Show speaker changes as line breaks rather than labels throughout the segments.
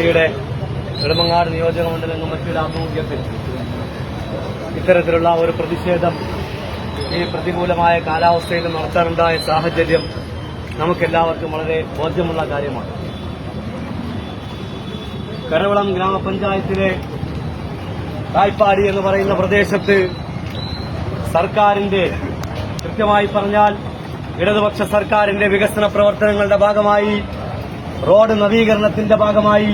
ഐയുടെ നെടുമങ്ങാട് നിയോജക മണ്ഡലം കമ്മിറ്റിയുടെ ആഭിമുഖ്യത്തിൽ ഇത്തരത്തിലുള്ള ഒരു പ്രതിഷേധം ഈ പ്രതികൂലമായ കാലാവസ്ഥയിൽ നടത്താനുണ്ടായ സാഹചര്യം നമുക്കെല്ലാവർക്കും വളരെ ബോധ്യമുള്ള കാര്യമാണ്. കരവളം ഗ്രാമപഞ്ചായത്തിലെ തായ്പാടി എന്ന് പറയുന്ന പ്രദേശത്ത് സർക്കാരിന്റെ കൃത്യമായി പറഞ്ഞാൽ ഇടതുപക്ഷ സർക്കാരിന്റെ വികസന പ്രവർത്തനങ്ങളുടെ ഭാഗമായി റോഡ് നവീകരണത്തിന്റെ ഭാഗമായി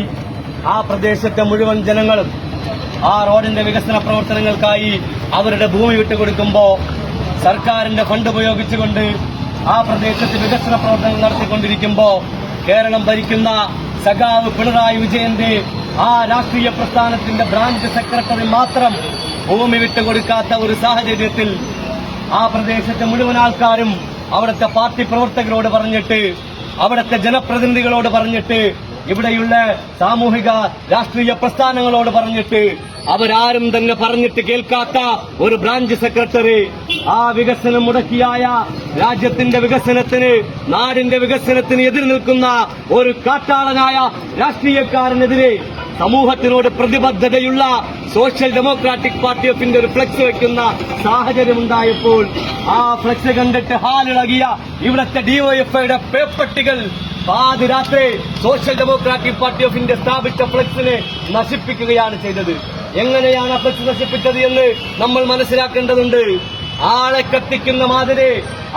ആ പ്രദേശത്തെ മുഴുവൻ ജനങ്ങളും ആ റോഡിന്റെ വികസന പ്രവർത്തനങ്ങൾക്കായി അവരുടെ ഭൂമി വിട്ടുകൊടുക്കുമ്പോൾ സർക്കാരിന്റെ ഫണ്ട് ഉപയോഗിച്ചുകൊണ്ട് ആ പ്രദേശത്ത് വികസന പ്രവർത്തനങ്ങൾ നടത്തിക്കൊണ്ടിരിക്കുമ്പോൾ കേരളം ഭരിക്കുന്ന സഖാവ് പിണറായി വിജയന്റെ ആ രാഷ്ട്രീയ പ്രസ്ഥാനത്തിന്റെ ബ്രാഞ്ച് സെക്രട്ടറി മാത്രം ഭൂമി വിട്ടുകൊടുക്കാത്ത ഒരു സാഹചര്യത്തിൽ ആ പ്രദേശത്തെ മുഴുവൻ ആൾക്കാരും അവിടുത്തെ പാർട്ടി പ്രവർത്തകരോട് പറഞ്ഞിട്ട് അവിടുത്തെ ജനപ്രതിനിധികളോട് പറഞ്ഞിട്ട് ഇവിടെയുള്ള സാമൂഹിക രാഷ്ട്രീയ പ്രസ്ഥാനങ്ങളോട് പറഞ്ഞിട്ട് അവരാരും തന്നെ പറഞ്ഞിട്ട് കേൾക്കാത്ത ഒരു ബ്രാഞ്ച് സെക്രട്ടറി ആ വികസനം മുടക്കിയായ രാജ്യത്തിന്റെ വികസനത്തിന് നാടിന്റെ വികസനത്തിന് എതിർ നിൽക്കുന്ന ഒരു കാട്ടാളനായ രാഷ്ട്രീയക്കാരനെതിരെ സമൂഹത്തിനോട് പ്രതിബദ്ധതയുള്ള Social Democratic Party of India ഒരു ഫ്ലക്സ് സാഹചര്യം ഉണ്ടായപ്പോൾ ആ ഫ്ലക്സ് കണ്ടിട്ട് ഹാലിളകിയ ഇവിടുത്തെ ഡിവൈഎഫ്ഐയുടെ പേപ്പട്ടികൾ പാതിരാത്രി Social Democratic Party of India സ്ഥാപിച്ച ഫ്ലക്സിനെ നശിപ്പിക്കുകയാണ് ചെയ്തത്. എങ്ങനെയാണ് ആ ഫ്ലക്സ് നശിപ്പിച്ചത് എന്ന് നമ്മൾ മനസ്സിലാക്കേണ്ടതുണ്ട്. ആളെ കത്തിക്കുന്ന മാതിരി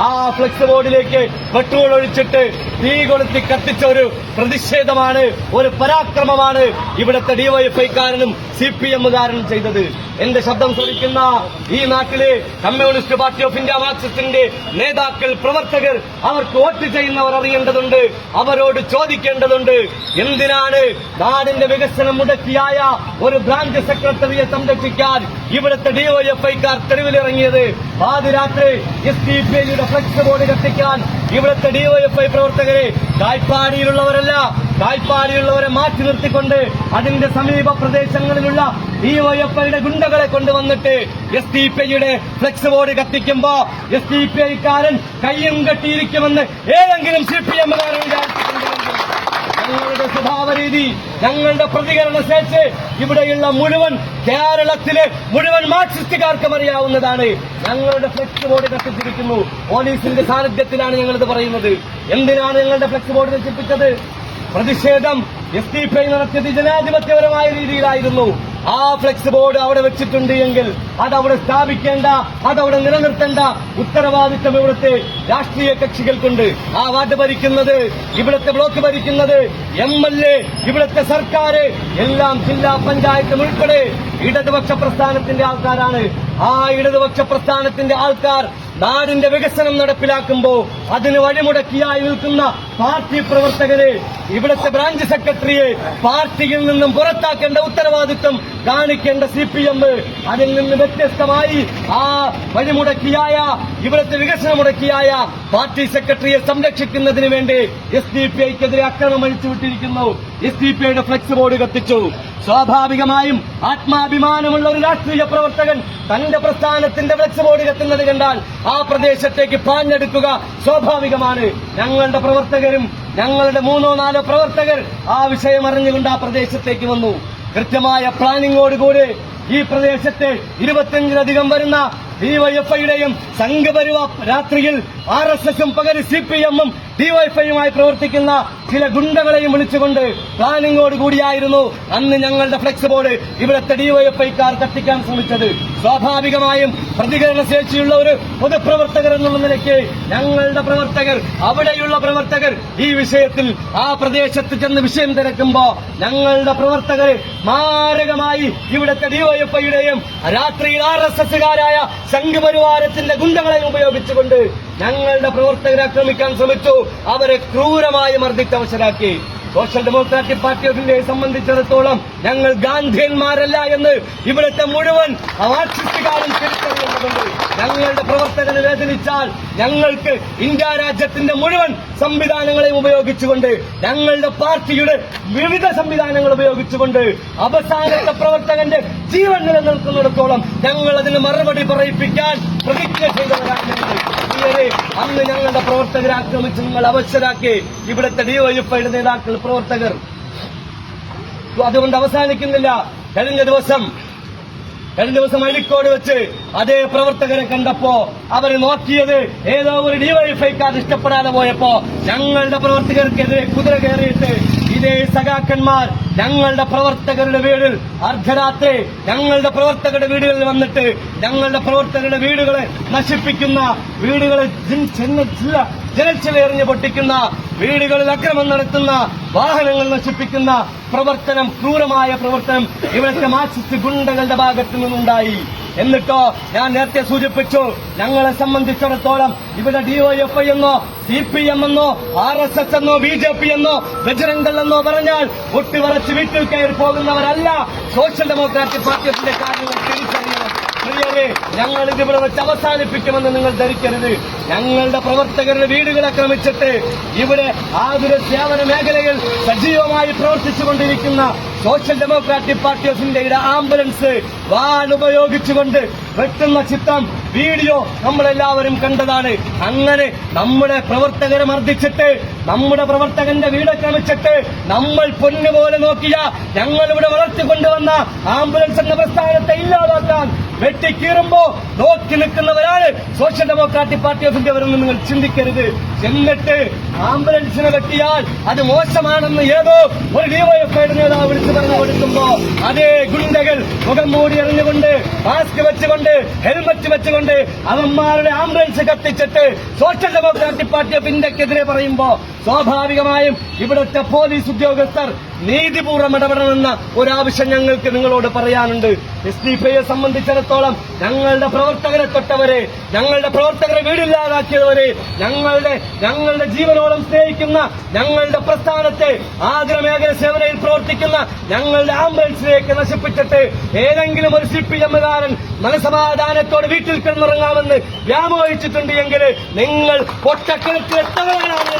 ആ ഫ്ലെക്സ് ബോർഡിലേക്ക് പെട്രോൾ ഒഴിച്ചിട്ട് തീ കൊളുത്തി കത്തിച്ച ഒരു പ്രതിഷേധമാണ് ഒരു പരാക്രമമാണ് ഇവിടുത്തെ ഡിവൈഎഫ്ഐക്കാരനും സി പി എമ്മുകാരനും ചെയ്തത്. എന്റെ ശബ്ദം ശ്രമിക്കുന്ന ഈ നാട്ടിലെ കമ്മ്യൂണിസ്റ്റ് പാർട്ടി ഓഫ് ഇന്ത്യ മാർക്സിസ്റ്റിന്റെ നേതാക്കൾ പ്രവർത്തകർ അവർക്ക് വോട്ട് ചെയ്യുന്നവർ അറിയേണ്ടതുണ്ട് അവരോട് ചോദിക്കേണ്ടതുണ്ട്. എന്തിനാണ് നാടിന്റെ വികസനം മുടക്കിയായ ഒരു ബ്രാഞ്ച് സെക്രട്ടറിയെ സംരക്ഷിക്കാൻ ഇവിടുത്തെ ഡിവൈഎഫ്ഐക്കാർ തെരുവിലിറങ്ങിയത്? പാതിരാത്രി എസ് ഡി പി ഐയുടെ ഫ്ലക്സ് ബോർഡ് കത്തിക്കാൻ ഇവിടുത്തെ ഡിവൈഎഫ്ഐ പ്രവർത്തകരെ കായ്പാടിയിലുള്ളവരല്ല കായ്പാടിയുള്ളവരെ മാറ്റി നിർത്തിക്കൊണ്ട് അതിന്റെ സമീപ പ്രദേശങ്ങളിലുള്ള ഡിവൈഎഫ്ഐയുടെ ഗുണ്ടകളെ കൊണ്ടുവന്നിട്ട് എസ് ഡി പി ഐയുടെ ഫ്ലക്സ് ബോർഡ് കത്തിക്കുമ്പോ എസ് ഡി പി ഐക്കാരൻ കയ്യും കെട്ടിയിരിക്കുമെന്ന് ഏതെങ്കിലും സി പി എമ്മുകാരൻ രീതി ഞങ്ങളുടെ പ്രതികരണ ശേഷി ഇവിടെയുള്ള മുഴുവൻ കേരളത്തിലെ മുഴുവൻ മാർക്സിസ്റ്റുകാർക്കും അറിയാവുന്നതാണ്. ഞങ്ങളുടെ ഫ്ലെക്സ് ബോർഡ് കത്തിച്ചിരിക്കുന്നു. പോലീസിന്റെ സാന്നിധ്യത്തിലാണ് ഞങ്ങളിത് പറയുന്നത്. എന്തിനാണ് ഞങ്ങളുടെ ഫ്ലെക്സ് ബോർഡ് നശിപ്പിച്ചത്? പ്രതിഷേധം എസ് ഡി പി ഐ നടത്തിയത് ജനാധിപത്യപരമായ രീതിയിലായിരുന്നു. ആ ഫ്ലെക്സ് ബോർഡ് അവിടെ വെച്ചിട്ടുണ്ട് എങ്കിൽ അതവിടെ സ്ഥാപിക്കേണ്ട അതവിടെ നിലനിർത്തേണ്ട ഉത്തരവാദിത്തം ഇവിടുത്തെ രാഷ്ട്രീയ കക്ഷികൾക്കുണ്ട്. ആ വാർഡ് ഭരിക്കുന്നത് ഇവിടുത്തെ ബ്ലോക്ക് ഭരിക്കുന്നത് എം എൽ എ ഇവിടുത്തെ സർക്കാർ എല്ലാം ജില്ലാ പഞ്ചായത്തും ഉൾപ്പെടെ ഇടതുപക്ഷ പ്രസ്ഥാനത്തിന്റെ ആൾക്കാരാണ്. ആ ഇടതുപക്ഷ പ്രസ്ഥാനത്തിന്റെ ആൾക്കാർ നാടിന്റെ വികസനം നടപ്പിലാക്കുമ്പോൾ അതിന് വഴിമുടക്കിയായി നിൽക്കുന്ന പാർട്ടി പ്രവർത്തകരെ ഇവിടുത്തെ ബ്രാഞ്ച് സെക്രട്ടറിയെ പാർട്ടിയിൽ നിന്നും പുറത്താക്കേണ്ട ഉത്തരവാദിത്വം കാണിക്കേണ്ട സി പി എം അതിൽ നിന്ന് വ്യത്യസ്തമായി ആ വഴിമുടക്കിയായ ഇവിടുത്തെ വികസനം മുടക്കിയായ പാർട്ടി സെക്രട്ടറിയെ സംരക്ഷിക്കുന്നതിന് വേണ്ടി എസ് ഡി പി ഐക്കെതിരെ അക്രമം അഴിച്ചുവിട്ടിരിക്കുന്നു. എസ് ഡി പി ഐയുടെ ഫ്ലെക്സ് ബോർഡ് കത്തിച്ചു. സ്വാഭാവികമായും ആത്മാഭിമാനമുള്ള ഒരു രാഷ്ട്രീയ പ്രവർത്തകൻ തന്റെ പ്രസ്ഥാനത്തിന്റെ ഫ്ലെക്സ് ബോർഡ് കത്തുന്നത് കണ്ടാൽ ആ പ്രദേശത്തേക്ക് പാഞ്ഞെടുക്കുക സ്വാഭാവികമാണ്. ഞങ്ങളുടെ പ്രവർത്തകരും ഞങ്ങളുടെ മൂന്നോ നാലോ പ്രവർത്തകർ ആ വിഷയം അറിഞ്ഞുകൊണ്ട് ആ പ്രദേശത്തേക്ക് വന്നു. കൃത്യമായ പ്ലാനിങ്ങോടുകൂടി ഈ പ്രദേശത്തെ ഇരുപത്തിയഞ്ചിലധികം വരുന്ന ഡിവൈഎഫ്ഐയുടെയും സംഘപരിവാർ രാത്രിയിൽ ആർ എസ് എസും പകരം സി പി എമ്മും ഡിവൈഎഫ്ഐയുമായി പ്രവർത്തിക്കുന്ന ചില ഗുണ്ടകളെയും വിളിച്ചുകൊണ്ട് പ്ലാനിങ്ങോട് കൂടിയായിരുന്നു അന്ന് ഞങ്ങളുടെ ഫ്ലെക്സ് ബോർഡ് ഇവിടുത്തെ ഡിവൈഎഫ്ഐക്കാർ കത്തിക്കാൻ ശ്രമിച്ചത്. സ്വാഭാവികമായും പ്രതികരണ ശേഷിയുള്ള ഒരു പൊതുപ്രവർത്തകർ എന്നുള്ള നിലയ്ക്ക് ഞങ്ങളുടെ പ്രവർത്തകർ അവിടെയുള്ള പ്രവർത്തകർ ഈ വിഷയത്തിൽ ആ പ്രദേശത്ത് ചെന്ന് വിഷയം തിരക്കുമ്പോ ഞങ്ങളുടെ പ്രവർത്തകർ മാരകമായി ഇവിടുത്തെ ഡിവൈഎഫ്ഐയുടെയും രാത്രിയിൽ ആർ എസ് എസുകാരായ സംഘപരിവാരത്തിന്റെ ഗുണ്ടകളെയും ഉപയോഗിച്ചുകൊണ്ട് ഞങ്ങളുടെ പ്രവർത്തകരെ ആക്രമിക്കാൻ ശ്രമിച്ചു. അവരെ ക്രൂരമായി മർദ്ദിച്ചവശരാക്കി സോഷ്യൽ ഡെമോക്രാറ്റിക് പാർട്ടി ഓഫ് ഇന്ത്യയെ സംബന്ധിച്ചിടത്തോളം ഞങ്ങൾ ഗാന്ധിയന്മാരല്ല എന്ന് ഇവിടുത്തെ മുഴുവൻ ഞങ്ങളുടെ പ്രവർത്തകനെ വേദനിച്ചാൽ ഞങ്ങൾക്ക് ഇന്ത്യ രാജ്യത്തിന്റെ മുഴുവൻ സംവിധാനങ്ങളെയും ഉപയോഗിച്ചുകൊണ്ട് ഞങ്ങളുടെ പാർട്ടിയുടെ വിവിധ സംവിധാനങ്ങൾ ഉപയോഗിച്ചുകൊണ്ട് അവസാനത്തെ പ്രവർത്തകന്റെ ജീവൻ നിലനിൽക്കുന്നിടത്തോളം ഞങ്ങൾ അതിന് മറുപടി പറയിപ്പിക്കാൻ പ്രതിജ്ഞ ചെയ്തവരാണ് ഞങ്ങൾ. അന്ന് ഞങ്ങളുടെ പ്രവർത്തകരെ ആക്രമിച്ച് നിങ്ങൾ അവശരാക്കി ഇവിടുത്തെ ഡിവൈഎഫ്ഐയുടെ നേതാക്കൾ പ്രവർത്തകർ അതുകൊണ്ട് അവസാനിക്കുന്നില്ല കഴിഞ്ഞ ദിവസം കഴിഞ്ഞ ദിവസം അഴിക്കോട് വെച്ച് അതേ പ്രവർത്തകരെ കണ്ടപ്പോ അവർ നോക്കിയത് ഏതോ ഒരു ഡിവൈഫൈക്കാർ ഇഷ്ടപ്പെടാതെ പോയപ്പോ ഞങ്ങളുടെ പ്രവർത്തകർക്കെതിരെ കുതിര കയറിയിട്ട് ഇതേ സഖാക്കന്മാർ ഞങ്ങളുടെ പ്രവർത്തകരുടെ വീടിൽ അർദ്ധരാത്രി ഞങ്ങളുടെ പ്രവർത്തകരുടെ വീടുകളിൽ വന്നിട്ട് ഞങ്ങളുടെ പ്രവർത്തകരുടെ വീടുകളെ നശിപ്പിക്കുന്ന വീടുകളെ ചെന്നൈ ചില്ല- ജനച്ചില എറിഞ്ഞ് പൊട്ടിക്കുന്ന വീടുകളിൽ അക്രമം നടത്തുന്ന വാഹനങ്ങൾ നശിപ്പിക്കുന്ന പ്രവർത്തനം ക്രൂരമായ പ്രവർത്തനം ഇവിടുത്തെ മാർക്സിസ്റ്റ് ഗുണ്ടകളുടെ ഭാഗത്തു നിന്നുണ്ടായി. എന്നിട്ടോ ഞാൻ നേരത്തെ സൂചിപ്പിച്ചു ഞങ്ങളെ സംബന്ധിച്ചിടത്തോളം ഇവിടെ ഡിവൈഎഫ്ഐ എന്നോ സി പി എം എന്നോ ആർ എസ് എസ് എന്നോ ബി ജെ പി എന്നോ ബജരംഗൾ എന്നോ പറഞ്ഞാൽ ഒട്ടിവറച്ച് വീട്ടിൽ കയറി പോകുന്നവരല്ല. സോഷ്യൽ ഡെമോക്രാറ്റിക് പാർട്ടിയുടെ കാര്യങ്ങൾ തിരിച്ചറിയണം പ്രിയരെ ഞങ്ങൾ ഇതിവിടെ വെച്ച് അവസാനിപ്പിക്കുമെന്ന് നിങ്ങൾ ധരിക്കരുത്. ഞങ്ങളുടെ പ്രവർത്തകരുടെ വീടുകൾ ആക്രമിച്ചിട്ട് ഇവിടെ ആതുര സേവന മേഖലയിൽ സജീവമായി പ്രവർത്തിച്ചുകൊണ്ടിരിക്കുന്ന സോഷ്യൽ ഡെമോക്രാറ്റിക് പാർട്ടി ഓഫ് ഇന്ത്യയുടെ ആംബുലൻസ് വാൻ ഉപയോഗിച്ചുകൊണ്ട് വെട്ടുന്ന ചിത്രം വീഡിയോ നമ്മളെല്ലാവരും കണ്ടതാണ്. അങ്ങനെ നമ്മുടെ പ്രവർത്തകരെ മർദ്ദിച്ചിട്ട് നമ്മുടെ പ്രവർത്തകന്റെ വീടാക്രമിച്ചിട്ട് നമ്മൾ പൊന്നുപോലെ നോക്കിയ ഞങ്ങളിവിടെ വളർത്തിക്കൊണ്ടുവന്ന ആംബുലൻസ് എന്ന പ്രസ്ഥാനത്തെ ഇല്ലാതാക്കാൻ വെട്ടിക്കീറുമ്പോ നോക്കി നിൽക്കുന്നവരാണ് social democratic party of India നിങ്ങൾ ചിന്തിക്കരുത്. എന്നിട്ട് ആംബുലൻസിനെ വെട്ടിയാൽ അത് മോശമാണെന്ന് ഏതോ ഒരു ഡിവൈഎഫ്ഐയുടെ നേതാവ് വിളിച്ചു പറഞ്ഞു കൊടുക്കുമ്പോ അതേ ഗുണ്ടകൾ മുഖം മൂടി എറിഞ്ഞുകൊണ്ട് മാസ്ക് വെച്ചുകൊണ്ട് ഹെൽമറ്റ് വെച്ചുകൊണ്ട് അവന്മാരുടെ ആംബുലൻസ് കത്തിച്ചിട്ട് സോഷ്യൽ ഡെമോക്രാറ്റിക് പാർട്ടി ഓഫ് ഇന്ത്യക്കെതിരെ പറയുമ്പോ സ്വാഭാവികമായും ഇവിടുത്തെ പോലീസ് ഉദ്യോഗസ്ഥർ നീതിപൂർവം ഇടപെടണമെന്ന ഒരാവശ്യം ഞങ്ങൾക്ക് നിങ്ങളോട് പറയാനുണ്ട്. എസ് ഡി പി ഐയെ സംബന്ധിച്ചിടത്തോളം ഞങ്ങളുടെ പ്രവർത്തകരെ തൊട്ടവരെ ഞങ്ങളുടെ പ്രവർത്തകരെ വീടില്ലാതാക്കിയവരെ ഞങ്ങളുടെ ഞങ്ങളുടെ ജീവനോളം സ്നേഹിക്കുന്ന ഞങ്ങളുടെ പ്രസ്ഥാനത്തെ ആഗ്രമേഖല സേവനയിൽ പ്രവർത്തിക്കുന്ന ഞങ്ങളുടെ ആംബുലൻസിലേക്ക് നശിപ്പിച്ചിട്ട് ഏതെങ്കിലും ഒരു സി പി എമ്മുകാരൻ മനസമാധാനത്തോടെ വീട്ടിൽ കിടന്നിറങ്ങാമെന്ന് വ്യാമോഹിച്ചിട്ടുണ്ട് എങ്കിൽ നിങ്ങൾ പൊട്ടക്കിഴക്കിൽ എത്തവരാണെന്ന്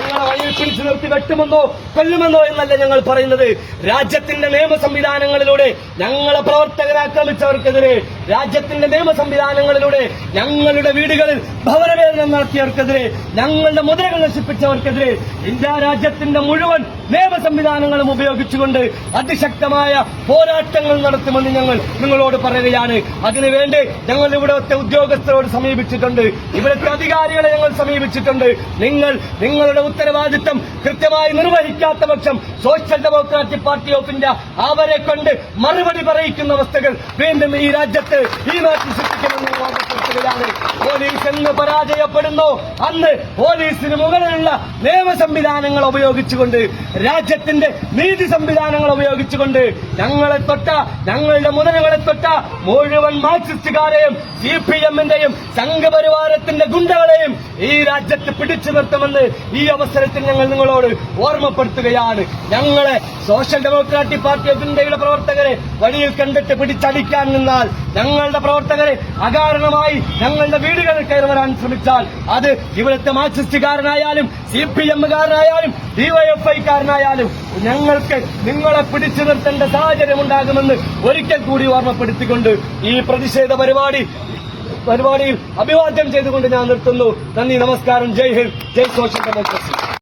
പിടിച്ചു നിർത്തി വെട്ടുമെന്നോ കൊല്ലുമെന്നോ എന്നല്ല ഞങ്ങൾ പറയുന്നത്. രാജ്യത്തിന്റെ നിയമ സംവിധാനങ്ങളിലൂടെ ഞങ്ങളെ പ്രവർത്തകരെ ആക്രമിച്ചവർക്കെതിരെ രാജ്യത്തിന്റെ നിയമ സംവിധാനങ്ങളിലൂടെ ഞങ്ങളുടെ വീടുകളിൽ ഭവനവേദനം നടത്തിയവർക്കെതിരെ ഞങ്ങളുടെ മുദ്രകൾ നശിപ്പിച്ചവർക്കെതിരെ ഇന്ത്യ രാജ്യത്തിന്റെ മുഴുവൻ നിയമ സംവിധാനങ്ങളും ഉപയോഗിച്ചുകൊണ്ട് അതിശക്തമായ പോരാട്ടങ്ങൾ നടത്തുമെന്ന് ഞങ്ങൾ നിങ്ങളോട് പറയുകയാണ്. അതിനുവേണ്ടി ഞങ്ങൾ ഇവിടുത്തെ ഉദ്യോഗസ്ഥരോട് സമീപിച്ചിട്ടുണ്ട്. ഇവിടുത്തെ അധികാരികളെ ഞങ്ങൾ സമീപിച്ചിട്ടുണ്ട്. നിങ്ങൾ നിങ്ങളുടെ ഉത്തരവാദിത്തം കൃത്യമായി നിർവഹിക്കാത്ത പക്ഷം social democratic party of India അവരെ കൊണ്ട് മറുപടി പറയിക്കുന്ന അവസ്ഥകൾ വീണ്ടും ഈ രാജ്യത്ത് ഈ നാട്ടിൽ സൃഷ്ടിക്കുമെന്ന് പോലീസ് എന്ന് പരാജയപ്പെടുന്നു. അന്ന് പോലീസിന് മുകളിലുള്ള നിയമ സംവിധാനങ്ങൾ ഉപയോഗിച്ചുകൊണ്ട് രാജ്യത്തിന്റെ നീതി സംവിധാനങ്ങൾ ഉപയോഗിച്ചുകൊണ്ട് ഞങ്ങളെ തൊട്ട ഞങ്ങളുടെ മുതലുകളെ തൊട്ട മുഴുവൻ മാർക്സിസ്റ്റുകാരെയും സി പി എമ്മിന്റെയും സംഘപരിവാരത്തിന്റെ ഗുണ്ടകളെയും ഈ രാജ്യത്ത് പിടിച്ചു നിർത്തുമെന്ന് ഈ അവസരത്തിൽ ഞങ്ങൾ നിങ്ങളോട് ഓർമ്മപ്പെടുത്തുകയാണ്. ഞങ്ങളെ സോഷ്യൽ ഡെമോക്രാറ്റിക് പാർട്ടി ഓഫ് ഇന്ത്യയുടെ പ്രവർത്തകരെ വഴിയിൽ കണ്ടിട്ട് പിടിച്ചടിക്കാൻ നിന്നാൽ ഞങ്ങളുടെ പ്രവർത്തകരെ അകാരണമായി ഞങ്ങളുടെ വീടുകളിൽ കയറി വരാൻ ശ്രമിച്ചാൽ അത് ഇവിടുത്തെ മാർക്സിസ്റ്റുകാരനായാലും സി പി എമ്മുകാരനായാലും ഡിവൈഎഫ്ഐക്കാരനായാലും ഞങ്ങൾക്ക് നിങ്ങളെ പിടിച്ചു നിർത്തേണ്ട സാഹചര്യം ഉണ്ടാകുമെന്ന് ഒരിക്കൽ കൂടി ഓർമ്മപ്പെടുത്തിക്കൊണ്ട് ഈ പ്രതിഷേധ പരിപാടി പരിപാടിയിൽ അഭിവാദ്യം ചെയ്തുകൊണ്ട് ഞാൻ നിർത്തുന്നു. നന്ദി നമസ്കാരം. ജയ് ഹിന്ദ്. ജയ് സോഷ്യൽ ഡെമോക്രസി.